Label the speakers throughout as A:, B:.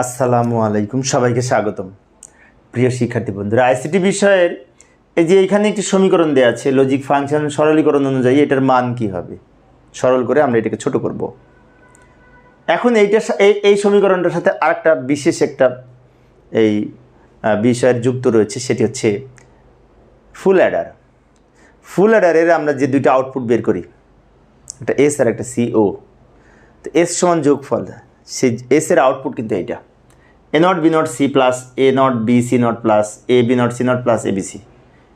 A: আসসালামু আলাইকুম, সবাইকে স্বাগতম। প্রিয় শিক্ষার্থী বন্ধুরা আইসিটি বিষয়ের এই যে এখানে একটি সমীকরণ দেওয়া আছে লজিক ফাংশন সরলীকরণ অনুযায়ী এটার মান কি হবে? সরল করে আমরা এটাকে ছোট করব। এখন এইটার সা- এই সমীকরণটার সাথে আরেকটা বিশেষ একটা এই বিষয়ের যুক্ত রয়েছে, সেটি হচ্ছে ফুল অ্যাডার ফুল অ্যাডারের আমরা যে দুইটা আউটপুট বের করি, একটা এস আর একটা সিও তো এস সমান যোগফল, সেই এস এর আউটপুট কিন্তু এইটা। A not B not C plus A not B C not plus A B not C not plus A B C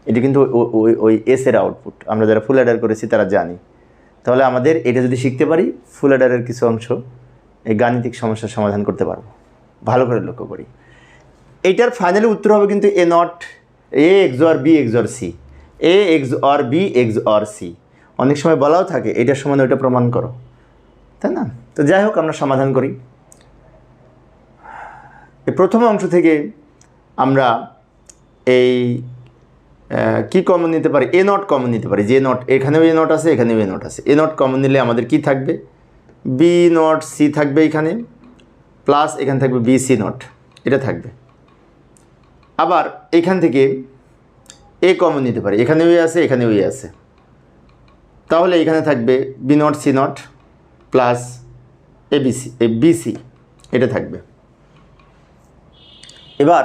A: এটা কিন্তু ওই ওই এস এর আউটপুট আমরা যারা ফুল অ্যাডার করেছি, তারা জানি। তাহলে আমাদের এটা যদি শিখতে পারি ফুল অ্যাডারের কিছু অংশ এই গাণিতিক সমস্যার সমাধান করতে পারব। ভালো করে লক্ষ্য করি। এইটার ফাইনালি উত্তর হবে কিন্তু A not A XOR B XOR C A XOR B XOR C অনেক সময় বলাও থাকে, এটার সমান ওইটা প্রমাণ করো। তাই না? তো যাই হোক, আমরা সমাধান করি। এই প্রথম অংশ থেকে আমরা এই কি কমন নিতে পারি? এ নট কমন নিতে পারি। যে নট এখানেও এ নট আছে, এখানেও এ নট আছে। এ নট কমন নিলে আমাদের কি থাকবে? বি নট সি থাকবে এখানে প্লাস এখানে থাকবে বি সি নট এটা থাকবে। আবার এখান থেকে এ কমন নিতে পারি। এখানেও এ আছে, এখানেও এ আছে। তাহলে এখানে থাকবে B not C not plus A B C A B C এটা থাকবে। এবার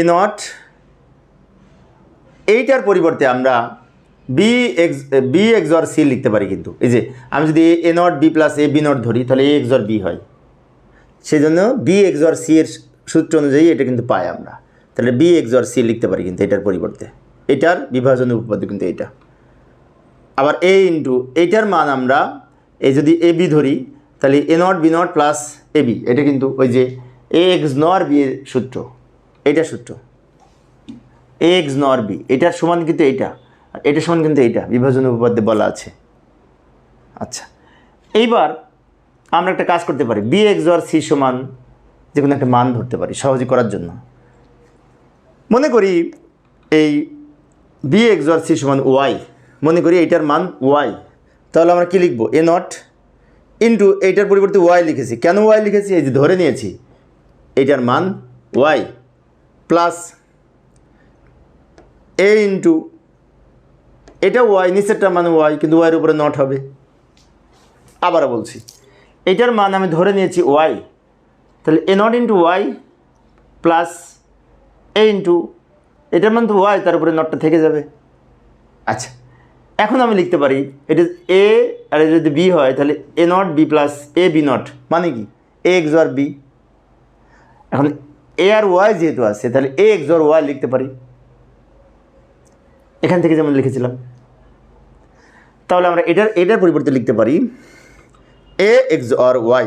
A: এ নট এইটার পরিবর্তে আমরা B X B XOR C লিখতে পারি কিন্তু। এই যে, আমি যদি A not B plus A B not ধরি, তাহলে এ এক্স অর বি হয়। সেই জন্য বি এক্স অর সি এর সূত্র অনুযায়ী এটা কিন্তু পাই আমরা। তাহলে বি এক্স অর সি লিখতে পারি কিন্তু এটার পরিবর্তে। এটার বিভাজন উপপাদ্য কিন্তু এটা। আবার এ ইন্টু এইটার মান আমরা, এই যদি এ বি ধরি, তাহলে A not B not plus A B এটা কিন্তু ওই যে এক্স নর বি এর সূত্র। এইটা সূত্র। এক্স নর বি। এটার সমান কিন্তু এইটা। আর এটার সমান কিন্তু এইটা। বিভাজন উপপাদ্যে বলা আছে। আচ্ছা। এইবার আমরা একটা কাজ করতে পারি। বি এক্স আর সি সমান যে কোনো একটা মান ধরতে পারি সহজে করার জন্য। মনে করি এই বি এক্স অর সি সমান ওয়াই মনে করি এইটার মান ওয়াই তাহলে আমরা কী লিখব? এ নট ইন্টু এইটার পরিবর্তে ওয়াই লিখেছি। কেন ওয়াই লিখেছি? এই যে ধরে নিয়েছি। এইটার মান ওয়াই প্লাস এ ইন্টু এটা ওয়াই নিচেরটার মান ওয়াই কিন্তু ওয়াইয়ের উপরে নট হবে। আবার বলছি, এটার মান আমি ধরে নিয়েছি ওয়াই তাহলে A not into Y plus A into এটার মান তো ওয়াই তার উপরে নটটা থেকে যাবে। আচ্ছা এখন আমি লিখতে পারি, এটা এ আর যদি বি হয়, তাহলে A not B plus A B not মানে কি? এ এক্স আর বি এখন এ আর ওয়াই যেহেতু আছে, তাহলে এ এক্স আর ওয়াই লিখতে পারি। এখান থেকে যেমন লিখেছিলাম। তাহলে আমরা এটার এটার পরিবর্তে লিখতে পারি এ এক্স আর ওয়াই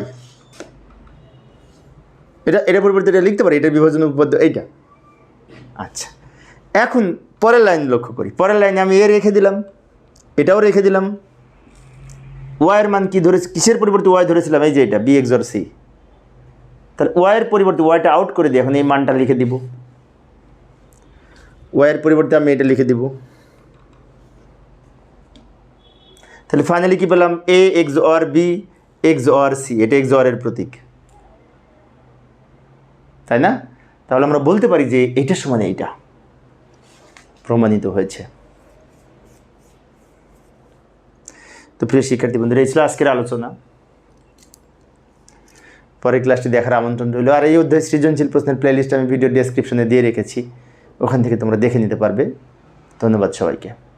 A: এটা, এটার পরিবর্তে এটা লিখতে পারি এটার বিভাজন উপপাদ্য এইটা। আচ্ছা এখন পরের লাইন লক্ষ্য করি। পরের লাইনে আমি এ রেখে দিলাম, এটাও রেখে দিলাম। ওয়াইয়ের মান কি ধরে কিসের পরিবর্তে ওয়াই ধরেছিলাম? এই যে এটা বি এক্স অর সি তাহলে ওয়াইয়ের পরিবর্তে ওয়াইটা আউট করে দিই, এখন এই মানটা লিখে দিব। ওয়াইয়ের পরিবর্তে আমি এটা লিখে দিব। তাহলে ফাইনালি কি পেলাম? A XOR B XOR C এটা এক্স অর এর প্রতীক। তাই না? তাহলে আমরা বলতে পারি যে এইটার সমান এইটা। প্রমাণিত হয়েছে। তো প্রিয় শিক্ষার্থী বন্ধুরা, এই ছিল আজকের আলোচনা। পরের ক্লাসটি দেখার আমন্ত্রণ রইল। আর এই অধ্যায় সৃজনশীল প্রশ্নের প্লেলিস্ট আমি ভিডিও ডেসক্রিপশনে দিয়ে রেখেছি। ওখান থেকে তোমরা দেখে নিতে পারবে। ধন্যবাদ সবাইকে।